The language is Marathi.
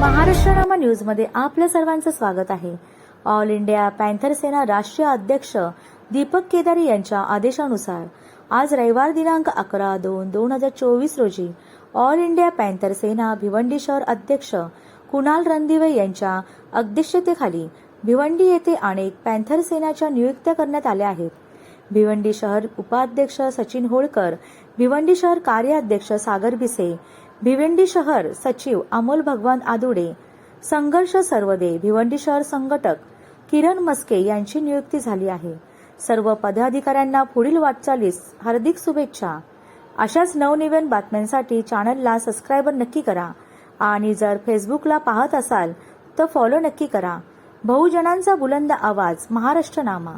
महाराष्ट्रनामा न्यूजमध्ये आपल्या सर्वांचं स्वागत आहे. ऑल इंडिया पॅन्थर सेना राष्ट्रीय अध्यक्ष दीपक केदारी यांच्या आदेशानुसार आज रविवार दिनांक अकरा दोन दोन हजार चोवीस रोजी all India panther Sena Bhiwandi शहर अध्यक्ष कुणाल रणदिवे यांच्या अध्यक्षतेखाली भिवंडी येथे अनेक पॅन्थर सेनाच्या नियुक्त्या करण्यात आल्या आहेत. भिवंडी शहर उपाध्यक्ष सचिन होळकर भिवंडी शहर कार्याध्यक्ष सागर भिसे भिवंडी शहर सचिव अमोल भगवान आदुडे संघर्ष सर्वदे भिवंडी शहर संघटक किरण मस्के यांची नियुक्ती झाली आहे. सर्व पदाधिकाऱ्यांना पुढील वाटचालीस हार्दिक शुभेच्छा. अशाच नवनवीन बातम्यांसाठी चॅनलला सबस्क्राईबर नक्की करा आणि जर फेसबुकला पाहत असाल तर फॉलो नक्की करा. बहुजनांचा बुलंद आवाज महाराष्ट्र नामा